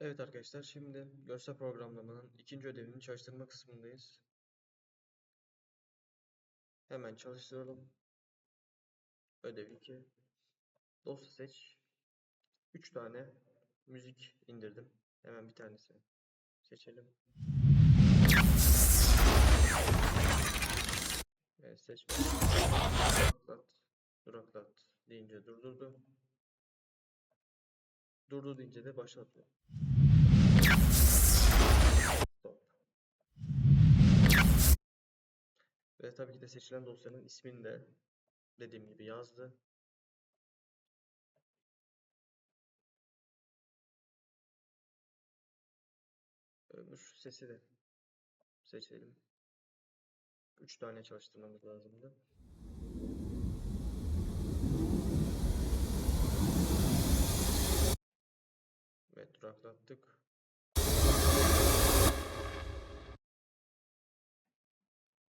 Evet arkadaşlar şimdi görsel programlamanın ikinci ödevini çalıştırma kısmındayız. Hemen çalıştıralım. Ödev 2. Dosya seç. 3 tane müzik indirdim. Hemen bir tanesini seçelim. Evet seçme. Duraklat. Duraklat deyince durdurdu. Durdu deyince de başlatıyor. Ve tabii ki de seçilen dosyanın ismini de dediğim gibi yazdı. Öbür sesi de seçelim. 3 tane çalıştırmamız lazımdı. Ve duraklattık.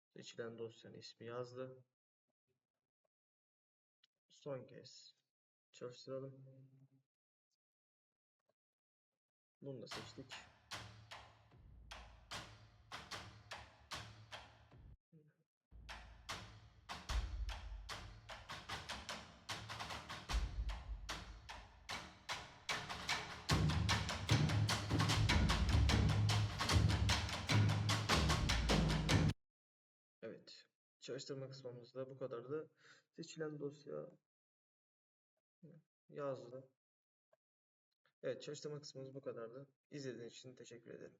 Seçilen dosyanın ismi yazdı. Son kez çalıştıralım. Bunu da seçtik. Çalıştırma kısmımızda bu kadardı. Seçilen dosya yazdı. Evet, çalıştırma kısmımız bu kadardı. İzlediğiniz için teşekkür ederim.